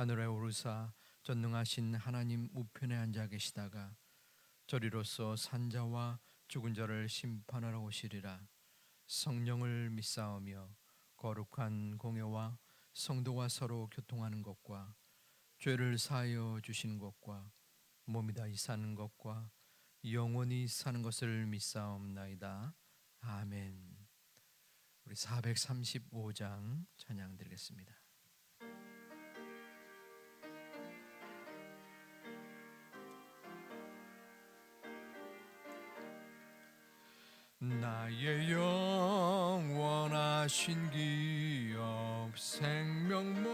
하늘에 오르사 전능하신 하나님 우편에 앉아 계시다가 저리로서 산자와 죽은 자를 심판하러 오시리라. 성령을 믿사오며 거룩한 공예와 성도와 서로 교통하는 것과 죄를 사하여 주시는 것과 몸이 다시 사는 것과 영원히 사는 것을 믿사옵나이다. 아멘. 우리 435장 찬양 드리겠습니다. 나의 영원하신 기업 생명보다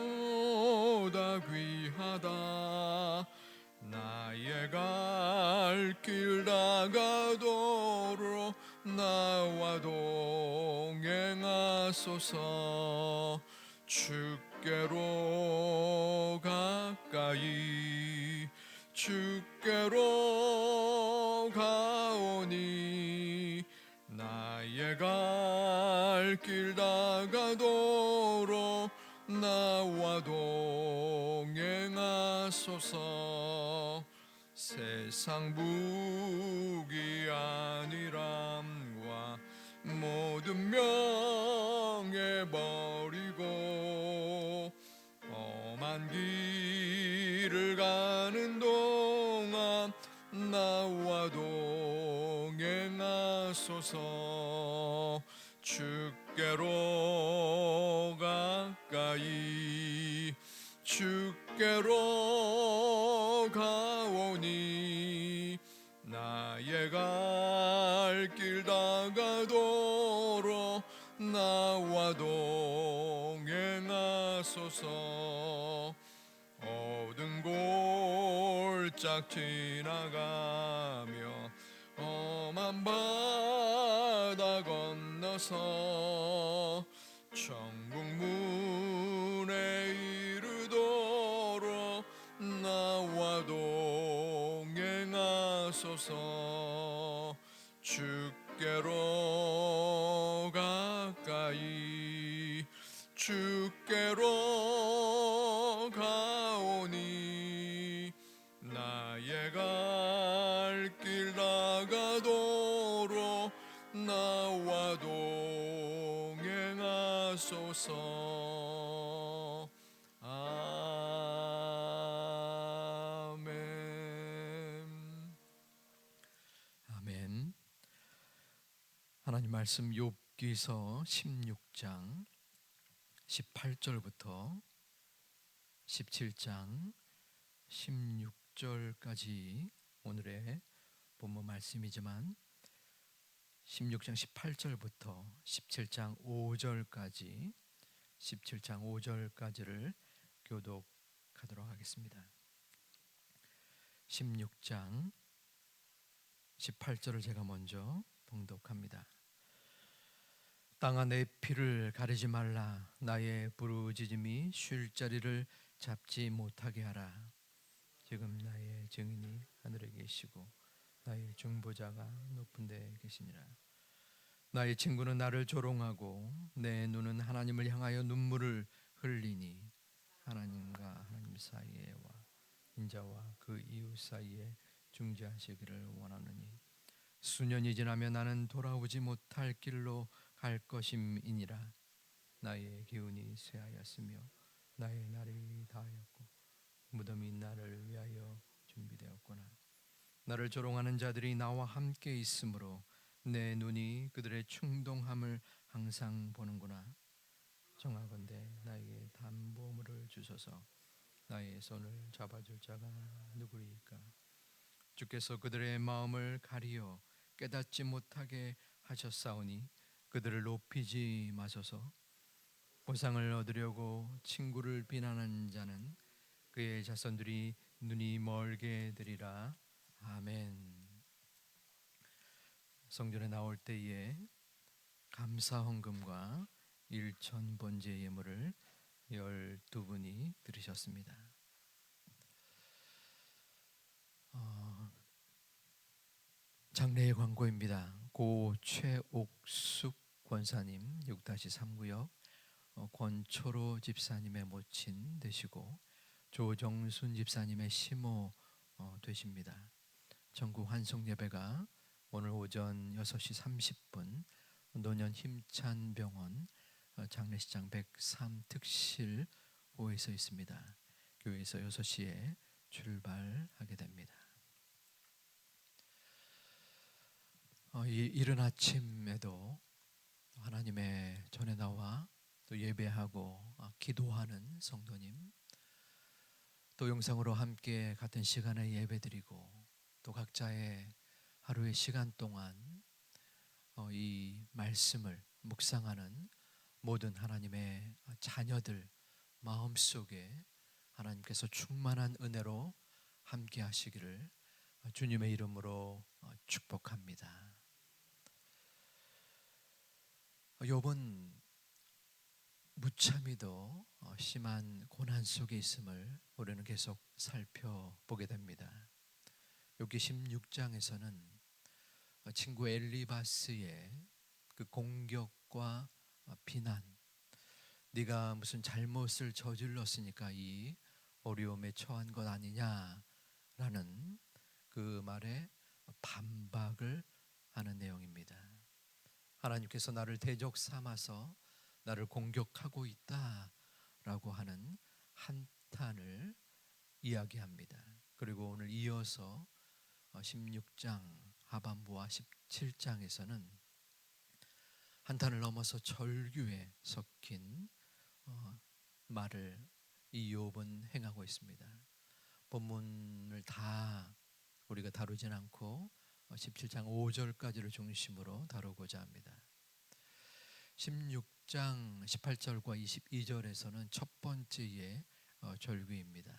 귀하다. 나의 갈길 다가도록 나와 동행하소서. 주께로 가까이 주께로 갈길 다가도록 나와 동행하소서. 세상 무기 아니람과 모든 명예 버리고 험한 길을 가는 동안 나와 동행하소서 주께로 가까이 주께로 가오니 나의 갈 길 다가도록 나와 동행하소서 어두운 골짝 지나가며 험한 바다 건너서. 천국 문에 이르도록 나와 동행하소서. 주께로 가까이 주께로 가오니 나의 갈 길 나가도록 나와 동행 하소서. 아멘. 아멘. 하나님 말씀 욥기서 16장 18절부터 17장 16절까지 오늘의 본문 말씀이지만 16장 18절부터 17장 5절까지 17장 5절까지를 교독하도록 하겠습니다. 16장 18절을 제가 먼저 봉독합니다. 땅아 내 피를 가리지 말라 나의 부르짖음이 쉴 자리를 잡지 못하게 하라 지금 나의 증인이 하늘에 계시고 나의 중보자가 높은 데 계시니라. 나의 친구는 나를 조롱하고 내 눈은 하나님을 향하여 눈물을 흘리니 하나님과 하나님 사이에와 인자와 그 이웃 사이에 중재하시기를 원하느니 수년이 지나면 나는 돌아오지 못할 길로 갈 것임이니라. 나의 기운이 쇠하였으며 나의 날이 다하였고 무덤이 나를 위하여 준비되었구나 나를 조롱하는 자들이 나와 함께 있으므로 내 눈이 그들의 충동함을 항상 보는구나. 정하건대 나에게 담보물을 주소서. 나의 손을 잡아줄 자가 누구리까? 주께서 그들의 마음을 가리어 깨닫지 못하게 하셨사오니 그들을 높이지 마소서. 보상을 얻으려고 친구를 비난하는 자는 그의 자손들이 눈이 멀게 되리라 아멘. 성전에 나올 때에 감사 헌금과 일천 번제 예물을 열두 분이 들으셨습니다. 어, 장례의 광고입니다. 고 최옥숙 권사님 6-3구역 어, 권초로 집사님의 모친 되시고 조정순 집사님의 시모 어, 되십니다. 전국 환송 예배가 오늘 오전 6시 30분 노년 힘찬 병원 어, 장례식장 103 특실 호에서 있습니다. 교회에서 6시에 출발하게 됩니다. 어, 이 이른 아침에도 하나님의 전에 나와 또 예배하고 아, 기도하는 성도님 또 영상으로 함께 같은 시간에 예배드리고 또 각자의 하루의 시간 동안 어, 이 말씀을 묵상하는 모든 하나님의 자녀들 마음 속에 하나님께서 충만한 은혜로 함께 하시기를 주님의 이름으로 어, 축복합니다. 욥은 무참히도 어, 심한 고난 속에 있음을 우리는 계속 살펴보게 됩니다. 여기 16장에서는 친구 엘리바스의 그 공격과 비난, 네가 무슨 잘못을 저질렀으니까 이 어려움에 처한 것 아니냐라는 그 말에 반박을 하는 내용입니다. 하나님께서 나를 대적 삼아서 나를 공격하고 있다라고 하는 한탄을 이야기합니다. 그리고 오늘 이어서 16장 어, 하반부와 17장에서는 한탄을 넘어서 절규에 섞인 어, 말을 이 욥은 행하고 있습니다. 본문을 다 우리가 다루진 않고 17장 어, 5절까지를 중심으로 다루고자 합니다. 16장 18절과 22절에서는 첫 번째의 어, 절규입니다.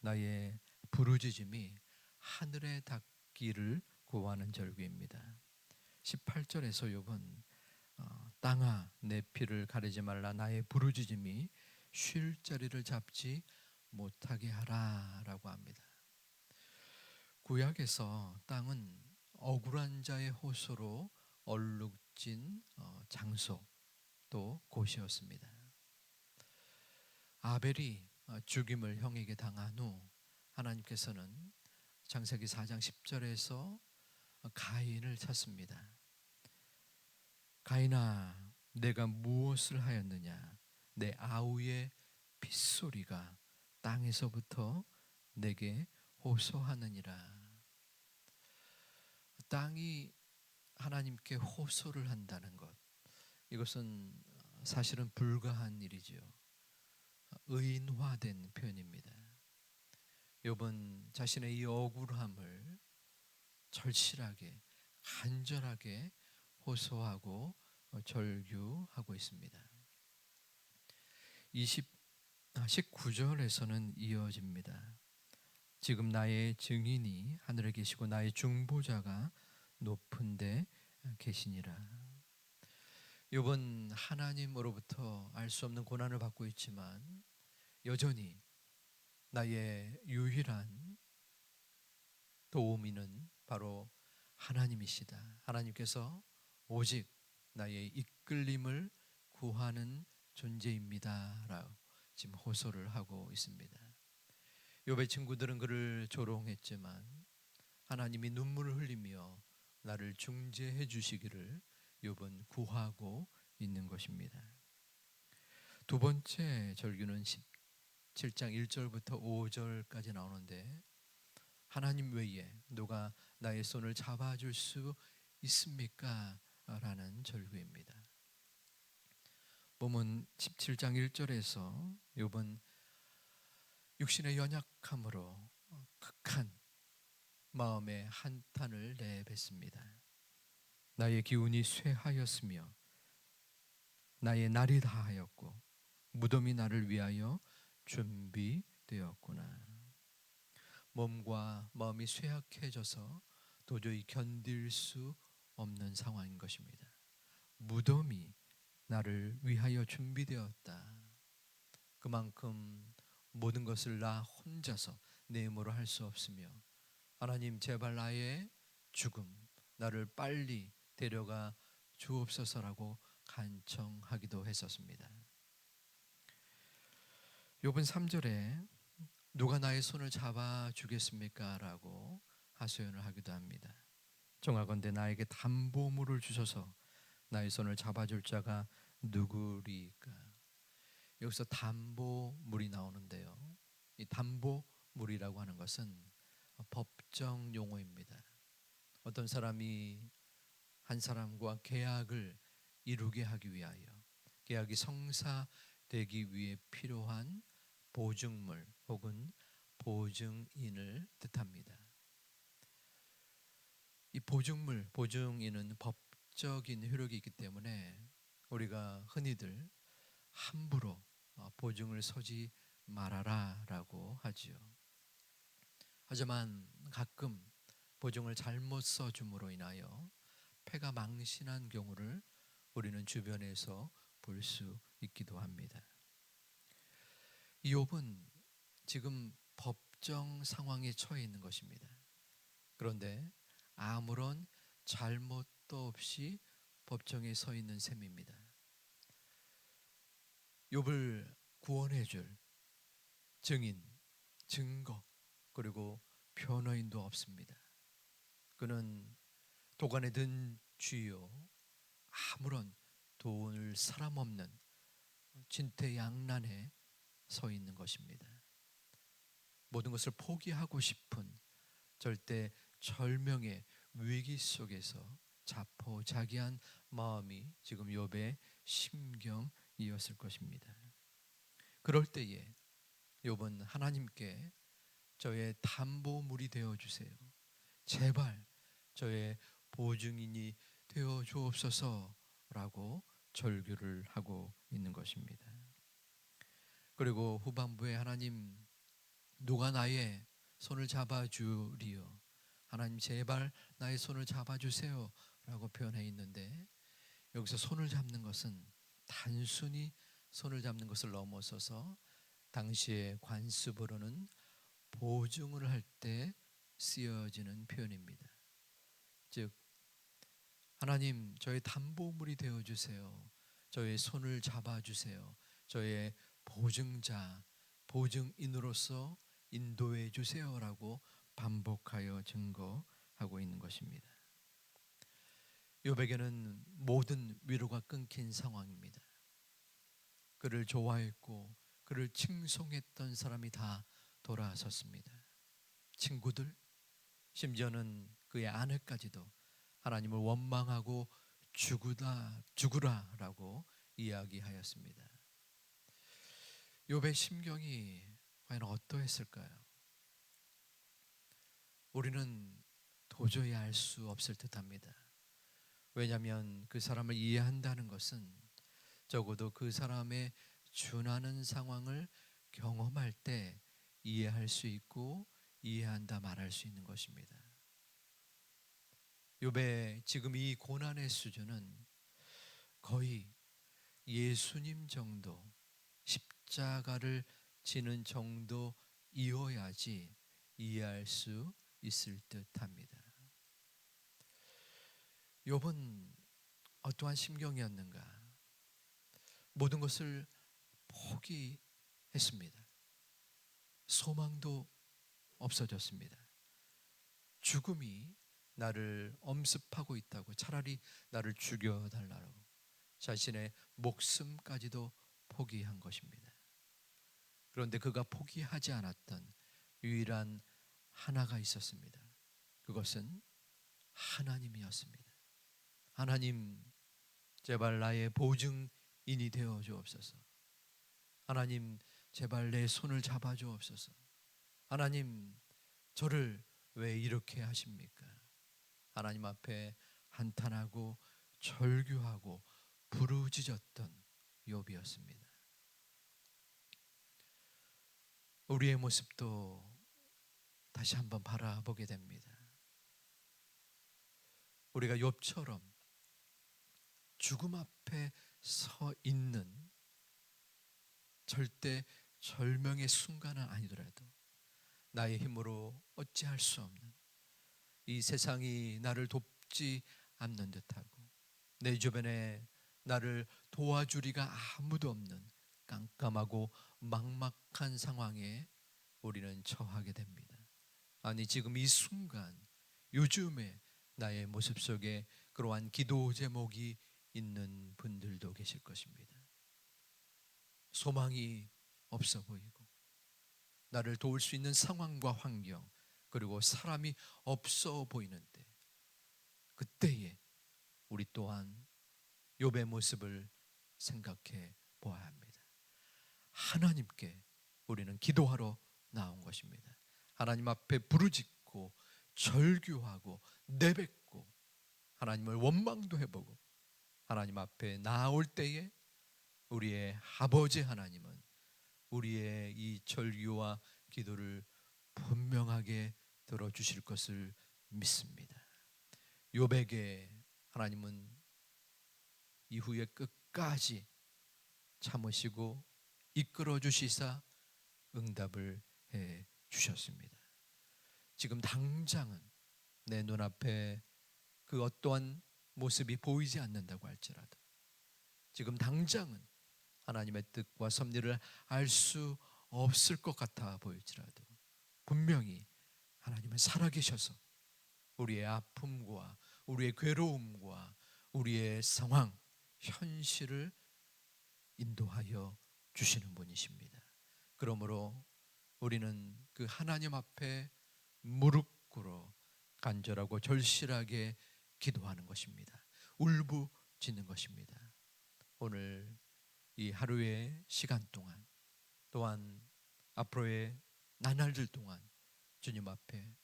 나의 부르짖음이 하늘에 닿기를 구하는 절규입니다. 18절에서 욥은 어, 땅아 내 피를 가리지 말라 나의 부르짖음이 쉴 자리를 잡지 못하게 하라라고 합니다. 구약에서 땅은 억울한 자의 호소로 얼룩진 어, 장소 또 곳이었습니다. 아벨이 어, 죽임을 형에게 당한 후 하나님께서는 창세기 4장 10절에서 가인을 찾습니다. 가인아, 내가 무엇을 하였느냐? 내 아우의 핏소리가 땅에서부터 내게 호소하느니라. 땅이 하나님께 호소를 한다는 것. 이것은 사실은 불가한 일이죠. 의인화된 표현입니다. 욥은 자신의 이 억울함을 절실하게 간절하게 호소하고 절규하고 있습니다. 20 19절에서는 이어집니다. 지금 나의 증인이 하늘에 계시고 나의 중보자가 높은데 계시니라. 욥은 하나님으로부터 알 수 없는 고난을 받고 있지만 여전히 나의 유일한 도우미는 바로 하나님이시다. 하나님께서 오직 나의 이끌림을 구하는 존재입니다라고 지금 호소를 하고 있습니다. 욥의 친구들은 그를 조롱했지만 하나님이 눈물을 흘리며 나를 중재해 주시기를 욥은 구하고 있는 것입니다. 두 번째 절규는 17장 1절부터 5절까지 나오는데 하나님 외에 누가 나의 손을 잡아줄 수 있습니까? 라는 절규입니다. 보면 17장 1절에서 욥은 육신의 연약함으로 극한 마음의 한탄을 내뱉습니다. 나의 기운이 쇠하였으며 나의 날이 다하였고 무덤이 나를 위하여 준비되었도다. 되었구나. 몸과 마음이 쇠약해져서 도저히 견딜 수 없는 상황인 것입니다. 무덤이 나를 위하여 준비되었다. 그만큼 모든 것을 나 혼자서 내 힘으로 할 수 없으며 하나님 제발 나의 죽음 나를 빨리 데려가 주옵소서라고 간청하기도 했었습니다. 요번 3절에 누가 나의 손을 잡아 주겠습니까? 라고 하소연을 하기도 합니다. 정하건대 나에게 담보물을 주셔서 나의 손을 잡아줄 자가 누구리까? 여기서 담보물이 나오는데요. 이 담보물이라고 하는 것은 법정 용어입니다. 어떤 사람이 한 사람과 계약을 이루게 하기 위하여 계약이 성사되기 위해 필요한 보증물 혹은 보증인을 뜻합니다. 이 보증물, 보증인은 법적인 효력이 있기 때문에 우리가 흔히들 함부로 어, 보증을 서지 말아라라고 하지요. 하지만 가끔 보증을 잘못 써줌으로 인하여 폐가 망신한 경우를 우리는 주변에서 볼 수 있기도 합니다. 이욥은 지금 법정 상황에 처해 있는 것입니다. 그런데 아무런 잘못도 없이 법정에 서 있는 셈입니다. 욥을 구원해 줄 증인, 증거, 그리고 변호인도 없습니다. 그는 도관에 든 쥐요 아무런 도울 사람 없는 진퇴양난에 서 있는 것입니다. 모든 것을 포기하고 싶은 절대 절명의 위기 속에서 자포자기한 마음이 지금 욥의 심경이었을 것입니다. 그럴 때에 욥은 하나님께 저의 담보물이 되어 주세요. 제발 저의 보증인이 되어 주옵소서라고 절규를 하고 있는 것입니다. 그리고 후반부에 하나님 누가 나의 손을 잡아 주리요 하나님 제발 나의 손을 잡아 주세요 라고 표현해 있는데 여기서 손을 잡는 것은 단순히 손을 잡는 것을 넘어서서 당시의 관습으로는 보증을 할 때 쓰여지는 표현입니다. 즉 하나님 저의 담보물이 되어 주세요. 저의 손을 잡아 주세요. 저의 보증자, 보증인으로서 인도해 주세요라고 반복하여 증거하고 있는 것입니다. 요백에는 모든 위로가 끊긴 상황입니다. 그를 좋아했고 그를 칭송했던 사람이 다 돌아섰습니다. 친구들, 심지어는 그의 아내까지도 하나님을 원망하고 죽으다 죽으라라고 이야기하였습니다. 욥의 심경이 과연 어떠했을까요? 우리는 도저히 알 수 없을 듯합니다. 왜냐하면 그 사람을 이해한다는 것은 적어도 그 사람의 준하는 상황을 경험할 때 이해할 수 있고 이해한다 말할 수 있는 것입니다. 욥의 지금 이 고난의 수준은 거의 예수님 정도 십자가를 지는 정도이어야지 이해할 수 있을 듯합니다. 욥은 어떠한 심경이었는가? 모든 것을 포기했습니다. 소망도 없어졌습니다. 죽음이 나를 엄습하고 있다고 차라리 나를 죽여달라고 자신의 목숨까지도 포기한 것입니다. 그런데 그가 포기하지 않았던 유일한 하나가 있었습니다. 그것은 하나님이었습니다. 하나님, 제발 나의 보증인이 되어 주옵소서. 하나님, 제발 내 손을 잡아 주옵소서. 하나님, 저를 왜 이렇게 하십니까? 하나님 앞에 한탄하고 절규하고 부르짖었던 욥이었습니다. 우리의 모습도 다시 한번 바라보게 됩니다. 우리가 욥처럼 죽음 앞에 서 있는 절대 절명의 순간은 아니더라도 나의 힘으로 어찌할 수 없는 이 세상이 나를 돕지 않는 듯하고 내 주변에 나를 도와주리가 아무도 없는 깜깜하고 막막한 상황에 우리는 처하게 됩니다. 아니 지금 이 순간 요즘에 나의 모습 속에 그러한 기도 제목이 있는 분들도 계실 것입니다. 소망이 없어 보이고 나를 도울 수 있는 상황과 환경 그리고 사람이 없어 보이는데 그때에 우리 또한 욥의 모습을 생각해 보아야 합니다. 하나님께 우리는 기도하러 나온 것입니다. 하나님 앞에 부르짖고 절규하고 내뱉고 하나님을 원망도 해보고 하나님 앞에 나올 때에 우리의 아버지 하나님은 우리의 이 절규와 기도를 분명하게 들어주실 것을 믿습니다. 요백에 하나님은 이후에 끝까지 참으시고 이끌어 주시사 응답을 해 주셨습니다. 지금 당장은 내 눈앞에 그 어떠한 모습이 보이지 않는다고 할지라도 지금 당장은 하나님의 뜻과 섭리를 알 수 없을 것 같아 보일지라도 분명히 하나님은 살아계셔서 우리의 아픔과 우리의 괴로움과 우리의 상황, 현실을 인도하여 주시는 분이십니다. 그러므로 우리는 그 하나님 앞에 무릎 꿇어 간절하고 절실하게 기도하는 것입니다. 울부짖는 것입니다. 오늘 이 하루의 시간 동안 또한 앞으로의 나날들 동안 주님 앞에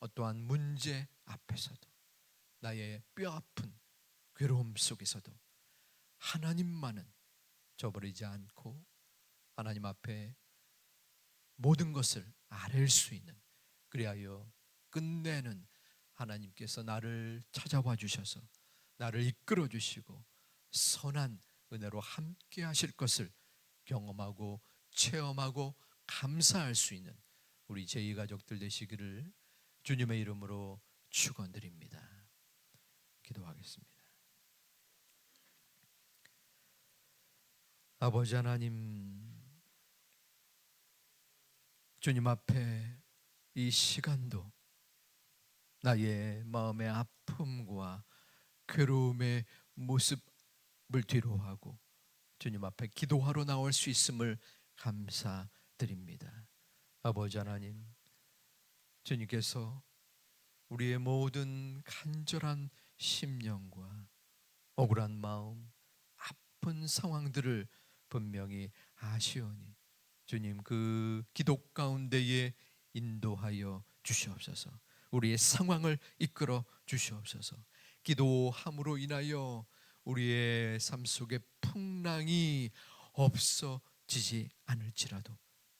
어떠한 문제 앞에서도 나의 뼈 아픈 괴로움 속에서도 하나님만은 저버리지 않고 하나님 앞에 모든 것을 아랠 수 있는 그리하여 끝내는 하나님께서 나를 찾아와 주셔서 나를 이끌어 주시고 선한 은혜로 함께 하실 것을 경험하고 체험하고 감사할 수 있는 우리 제2 가족들 되시기를 주님의 이름으로 축원드립니다. 기도하겠습니다. 아버지 하나님 주님 앞에 이 시간도 나의 마음의 아픔과 괴로움의 모습을 뒤로하고 주님 앞에 기도하러 나올 수 있음을 감사드립니다. 아버지 하나님, 주님께서 우리의 모든 간절한 심령과 억울한 마음, 아픈 상황들을 분명히 아시오니 주님 그 기도 가운데에 인도하여 주시옵소서. 우리의 상황을 이끌어 주시옵소서. 기도함으로 인하여 우리의 삶 속에 풍랑이 없어지지 않을지라도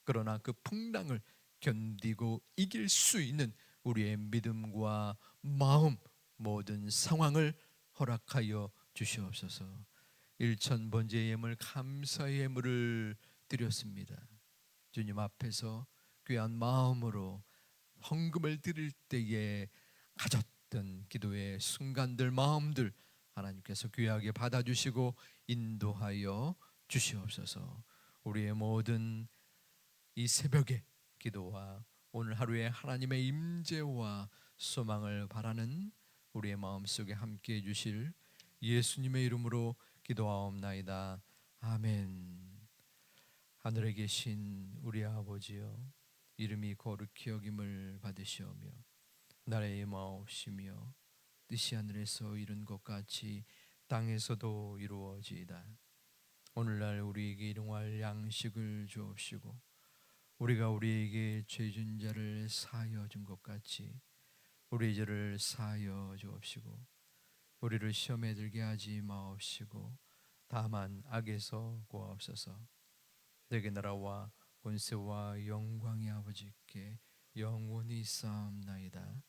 그러나 그 풍랑을 견디고 이길 수 있는 우리의 믿음과 마음 모든 상황을 허락하여 주시옵소서. 일천 번째 예물 감사의 예물을 드렸습니다. 주님 앞에서 귀한 마음으로 헌금을 드릴 때에 가졌던 기도의 순간들 마음들 하나님께서 귀하게 받아주시고 인도하여 주시옵소서. 우리의 모든 이 새벽의 기도와 오늘 하루의 하나님의 임재와 소망을 바라는 우리의 마음 속에 함께 해 주실 예수님의 이름으로 기도하옵나이다. 아멘. 하늘에 계신 우리 아버지여 이름이 거룩히 여김을 받으시오며 나라의 임하옵시며 뜻이 하늘에서 이룬 것 같이 땅에서도 이루어지이다. 오늘날 우리에게 일용할 양식을 주옵시고 우리가 우리에게 죄진 자를 사하여 준 것 같이 우리 죄를 사하여 주옵시고 우리를 시험에 들게 하지 마옵시고 다만 악에서 구하옵소서 내게 나라와 권세와 영광의 아버지께 영원히 쌓옵나이다.